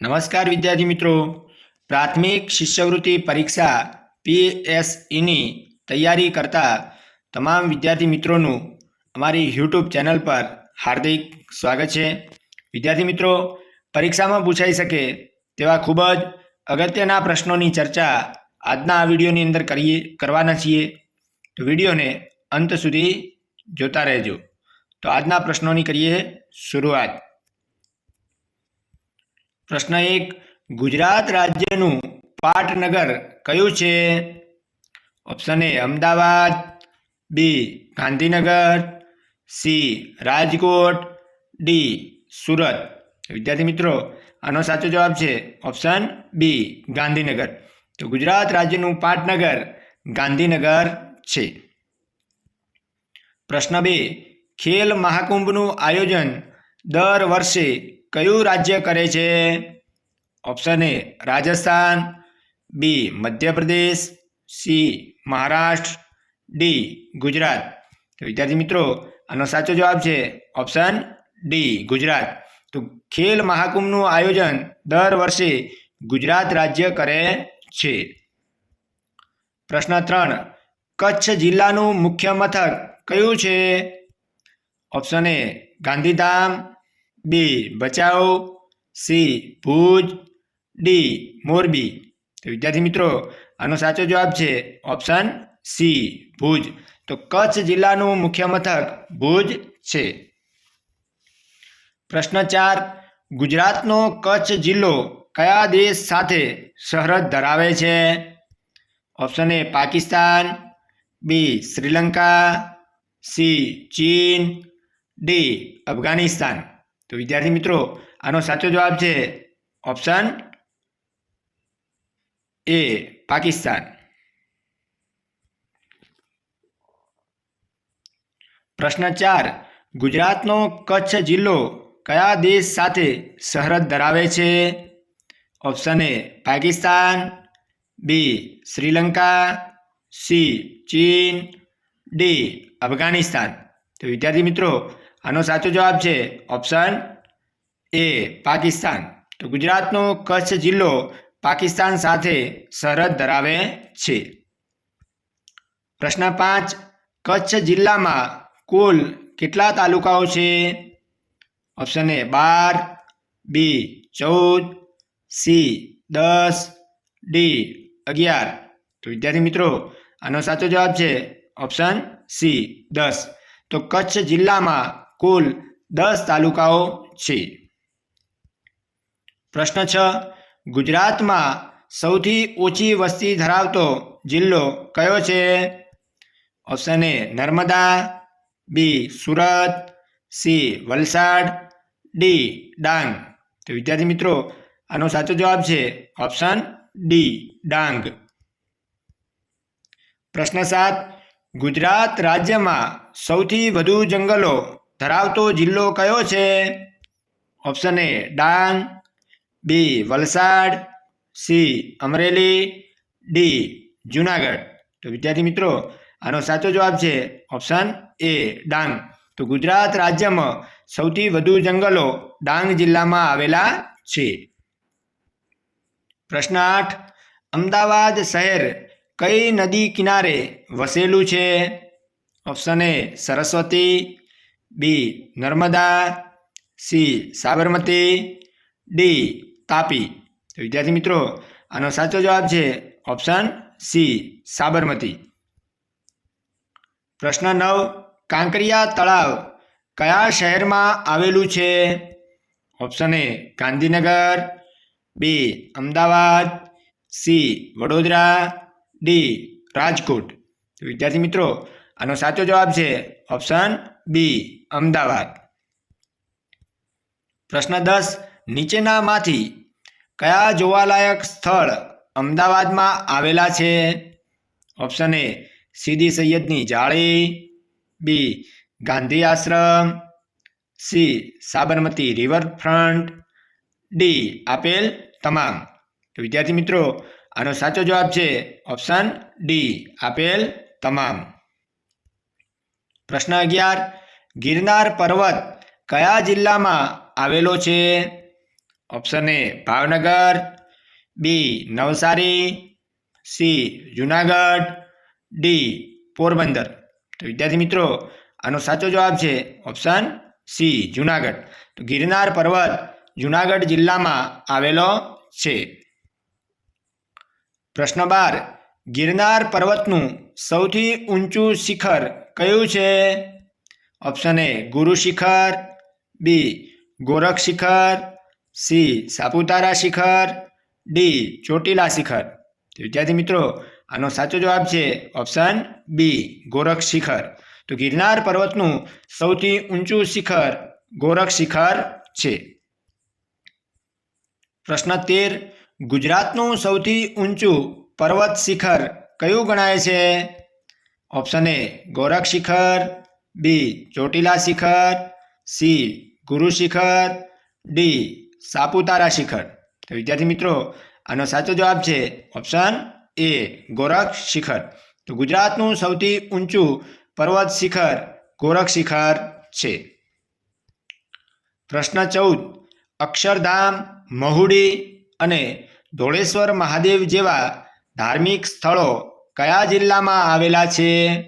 નમસ્કાર વિદ્યાર્થી મિત્રો. પ્રાથમિક શિષ્યવૃત્તિ પરીક્ષા પીએસઈની તૈયારી કરતા તમામ વિદ્યાર્થી મિત્રોનું અમારી યુટ્યુબ ચેનલ પર હાર્દિક સ્વાગત છે. વિદ્યાર્થી મિત્રો, પરીક્ષામાં પૂછાઈ શકે તેવા ખૂબ જ અગત્યના પ્રશ્નોની ચર્ચા આજના આ વિડીયોની અંદર કરીએ, કરવાના છીએ. તો વિડીયોને અંત સુધી જોતા રહેજો. તો આજના પ્રશ્નોની કરીએ શરૂઆત. પ્રશ્ન એક, ગુજરાત રાજ્યનું પાટનગર કયું છે? Option A Ahmedabad. B Gandhinagar. C Rajkot. D Surat. વિદ્યાર્થી મિત્રો, આનો સાચો જવાબ છે ઓપ્શન બી ગાંધીનગર. તો ગુજરાત રાજ્યનું પાટનગર ગાંધીનગર છે. પ્રશ્ન બે, ખેલ મહાકુંભનું આયોજન દર વર્ષે કયું રાજ્ય કરે છે? Option A Rajasthan. B Madhya Pradesh. C Maharashtra. D Gujarat. તો વિદ્યાર્થી મિત્રો, આનો સાચો જવાબ છે ઓપ્શન ડી ગુજરાત. તો ખેલ મહાકુંભનું આયોજન દર વર્ષે ગુજરાત રાજ્ય કરે છે. પ્રશ્ન ત્રણ, કચ્છ જિલ્લાનું મુખ્ય મથક કયું છે? Option A Gandhidham. B Bhachau C, Bhuj. D, Morbi. તો વિદ્યાર્થી મિત્રો, આનો સાચો જવાબ છે ઓપ્શન સી, ભુજ. તો કચ્છ જિલ્લાનું મુખ્ય મથક ભુજ છે. પ્રશ્ન ચાર, ગુજરાતનો કચ્છ જિલ્લો કયા દેશ સાથે સરહદ ધરાવે છે? Option A Pakistan, B, Sri Lanka, C, ચીન, ડી, અફઘાનિસ્તાન. તો વિદ્યાર્થી મિત્રો, આનો સાચો જવાબ છે ઓપ્શન એ પાકિસ્તાન. પ્રશ્ન ચાર, ગુજરાતનો કચ્છ જિલ્લો કયા દેશ સાથે સરહદ ધરાવે છે? Option A Pakistan B Sri Lanka C ચીન ડી અફઘાનિસ્તાન. તો વિદ્યાર્થી મિત્રો આનો સાચો જવાબ છે ઓપ્શન એ પાકિસ્તાન. તો ગુજરાતનો કચ્છ જિલ્લો પાકિસ્તાન સાથે સરહદ ધરાવે છે. પ્રશ્ન પાંચ, કચ્છ જિલ્લામાં કુલ કેટલા તાલુકાઓ છે? ઓપ્શન એ બાર, બી ચૌદ, સી દસ, ડી અગિયાર. તો વિદ્યાર્થી મિત્રો, આનો સાચો જવાબ છે ઓપ્શન સી દસ. તો કચ્છ જિલ્લામાં કુલ દસ તાલુકાઓ છે. પ્રશ્ન છ, ગુજરાતમાં સૌથી ઓછી વસ્તી ધરાવતો જિલ્લો કયો છે? Option A Narmada B Surat C Valsad D Dang. તો વિદ્યાર્થી મિત્રો, આનો સાચો જવાબ છે ઓપ્શન ડી ડાંગ. પ્રશ્ન સાત, ગુજરાત રાજ્યમાં સૌથી વધુ જંગલો ધરાવતો જિલ્લો કયો છે? Option A Dang B Valsad C Amreli D Junagadh. તો વિદ્યાર્થી મિત્રો, આનો સાચો જવાબ છે ઓપ્શન એ ડાંગ. તો ગુજરાત રાજ્યમાં સૌથી વધુ જંગલો ડાંગ જિલ્લામાં આવેલા છે. પ્રશ્ન આઠ, અમદાવાદ શહેર કઈ નદી કિનારે વસેલું છે? Option A Saraswati B. Narmada, C. Sabarmati, D. Tapi. તો વિદ્યાર્થી મિત્રો, આનો સાચો જવાબ છે ઓપ્શન સી, સાબરમતી. પ્રશ્ન નવ, કાંકરિયા તળાવ કયા શહેરમાં આવેલું છે? Option A, Gandhinagar, B. Ahmedabad, C. Vadodara, D. Rajkot. વિદ્યાર્થી મિત્રો આનો સાચો જવાબ છે ઓપ્શન બી, અમદાવાદ. પ્રશ્ન દસ, નીચેનામાંથી કયા જોવાલાયક સ્થળ અમદાવાદમાં આવેલા છે? ઓપ્શન એ સીદી સૈયદની જાળી. B, Gandhi Ashram. C, Sabarmati riverfront. D, આપેલ તમામ. વિદ્યાર્થી મિત્રો, આનો સાચો જવાબ છે ઓપ્શન ડી, આપેલ તમામ. પ્રશ્ન અગિયાર. ગિરનાર પર્વત કયા જિલ્લામાં આવેલો છે? Option A Bhavnagar, B Navsari, C Junagadh, D Porbandar. તો વિદ્યાર્થી મિત્રો, આનો સાચો જવાબ છે ઓપ્શન સી જુનાગઢ. તો ગિરનાર પર્વત જુનાગઢ જિલ્લામાં આવેલો છે. પ્રશ્ન બાર. ગિરનાર પર્વતનું સૌથી ઊંચું શિખર કયું છે? ઓપ્શન એ ગુરુ શિખર. બી ગોરખ શિખર. સી સાપુતારા શિખર. ડી ચોટીલા શિખર. વિદ્યાર્થી મિત્રો, આનો સાચો જવાબ છે ઓપ્શન બી ગોરખ શિખર. તો ગિરનાર પર્વતનું સૌથી ઊંચું શિખર ગોરખ શિખર છે. પ્રશ્ન તેર, ગુજરાતનું સૌથી ઊંચું પર્વત શિખર કયું ગણાય છે? ઓપ્શન એ ગોરખ શિખર બી ચોટીલા શિખર સી ગુરુ શિખર ડી સાપુતારા શિખર. તો વિદ્યાર્થી મિત્રો, આનો સાચો જવાબ છે ઓપ્શન એ ગોરખ શિખર. તો ગુજરાતનું સૌથી ઊંચું પર્વત શિખર, ગોરખ શિખર છે. પ્રશ્ન ચૌદ, અક્ષરધામ, મહુડી અને ધોળેશ્વર મહાદેવ જેવા ધાર્મિક સ્થળો કયા જિલ્લામાં આવેલા છે?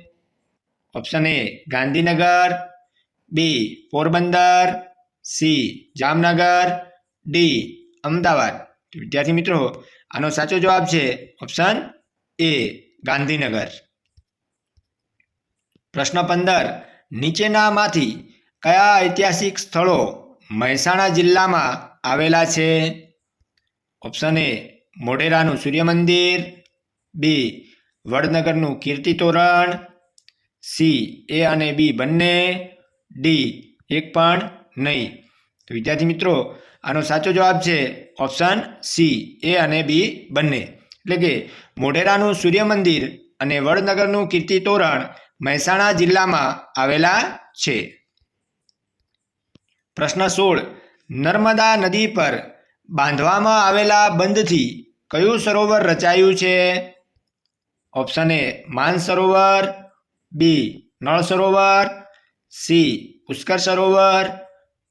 Option A Gandhinagar. B Porbandar. C Jamnagar. D Ahmedabad. વિદ્યાર્થી મિત્રો, આનો સાચો જવાબ છે ઓપ્શન એ ગાંધીનગર. પ્રશ્ન પંદર, નીચેનામાંથી કયા ઐતિહાસિક સ્થળો મહેસાણા જિલ્લામાં આવેલા છે? ઓપ્શન એ મોઢેરાનું સૂર્ય મંદિર બી, વડનગરનું કીર્તિ તોરણ, સી, એ અને બી બંને, ડી, એક પણ નહીં. તો વિદ્યાર્થી મિત્રો, આનો સાચો જવાબ છે ઓપ્શન સી, એ અને બી બંને. એટલે કે મોઢેરાનું સૂર્ય મંદિર અને વડનગરનું કીર્તિ તોરણ મહેસાણા જિલ્લામાં આવેલા છે. પ્રશ્ન સોળ, નર્મદા નદી પર બાંધવામાં આવેલા બંધથી કયું સરોવર રચાયું છે? ઓપ્શન એ Mansarovar B Nal Sarovar C Pushkar Sarovar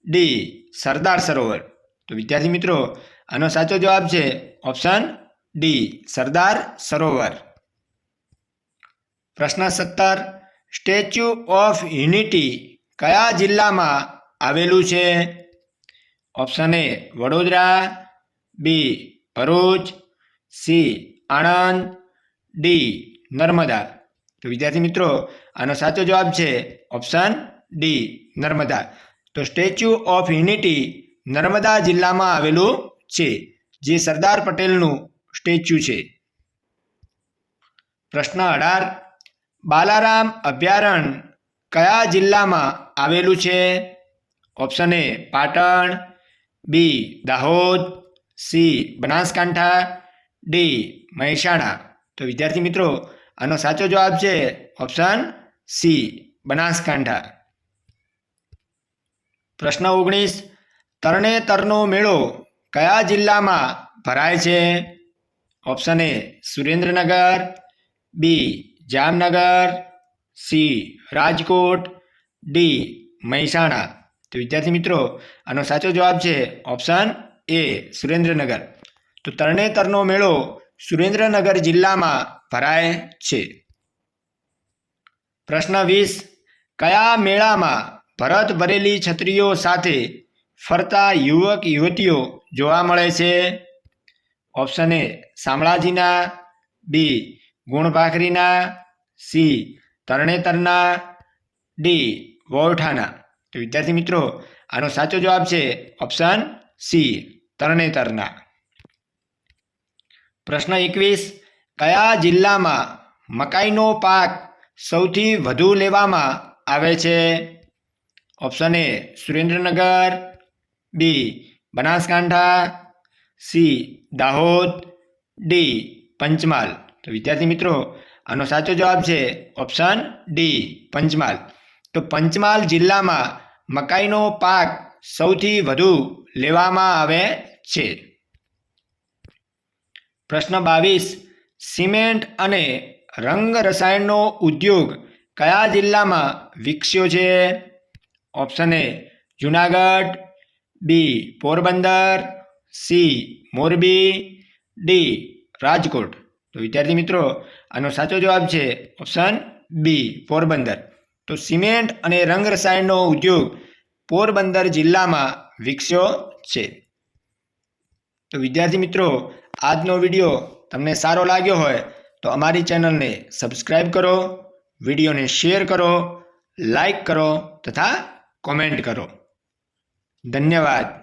D Sardar Sarovar તો વિદ્યાર્થી મિત્રો, આનો સાચો જવાબ છે ઓપ્શન ડી સરદાર સરોવર પ્રશ્ન સત્તર, સ્ટેચ્યુ ઓફ યુનિટી કયા જિલ્લામાં આવેલું છે? Option A Vadodara. B Bharuch. C Anand. D Narmada. તો વિદ્યાર્થી મિત્રો, આનો સાચો જવાબ છે ઓપ્શન ડી નર્મદા. તો સ્ટેચ્યુ ઓફ યુનિટી નર્મદા જિલ્લામાં આવેલું છે. જે સરદાર પટેલનું સ્ટેચ્યુ છે. પ્રશ્ન અઢાર, બાલારામ અભયારણ્ય કયા જિલ્લામાં આવેલું છે? Option A Patan. B Dahod. C Banaskantha. D Mehsana. તો વિદ્યાર્થી મિત્રો, આનો સાચો જવાબ છે ઓપ્શન સી બનાસકાંઠા. પ્રશ્ન ઓગણીસ તરણેતરનો મેળો કયા જિલ્લામાં ભરાય છે? Option A Surendranagar B Jamnagar C Rajkot D Mehsana. તો વિદ્યાર્થી મિત્રો, આનો સાચો જવાબ છે ઓપ્શન એ સુરેન્દ્રનગર. તો તરણેતરનો મેળો સુરેન્દ્રનગર જિલ્લામાં ભરાય છે. પ્રશ્ન વીસ, કયા મેળામાં ભરત ભરેલી છત્રીઓ સાથે ફરતા યુવક યુવતીઓ જોવા મળે છે? ઓપ્શન એ શામળાજીના, બી ગુણભાખરીના, સી તરણેતરના, ડી વોઠાના તો વિદ્યાર્થી મિત્રો, આનો સાચો જવાબ છે ઓપ્શન સી તરણેતરના. પ્રશ્ન એકવીસ, કયા જિલ્લામાં મકાઈનો પાક સૌથી વધુ લેવામાં આવે છે? Option A Surendranagar, B Banaskantha, C Dahod, D Panchmahal. તો વિદ્યાર્થી મિત્રો, આનો સાચો જવાબ છે ઓપ્શન ડી પંચમહાલ. તો પંચમહાલ જિલ્લામાં મકાઈનો પાક સૌથી વધુ લેવામાં આવે છે. પ્રશ્ન બાવીસ. સિમેન્ટ અને રંગ રસાયણનો ઉદ્યોગ કયા જિલ્લામાં વિકસ્યો છે? Option A Junagadh, B Porbandar, C Morbi, D Rajkot. તો વિદ્યાર્થી મિત્રો, આનો સાચો જવાબ છે ઓપ્શન બી પોરબંદર. તો સિમેન્ટ અને રંગ રસાયણનો ઉદ્યોગ પોરબંદર જિલ્લામાં વિકસ્યો છે. તો વિદ્યાર્થી મિત્રો, આજનો વીડિયો તમને સારો લાગ્યો હોય તો અમારી ચેનલને સબસ્ક્રાઈબ કરો, વિડીયોને શેર કરો લાઈક કરો તથા કોમેન્ટ કરો. ધન્યવાદ.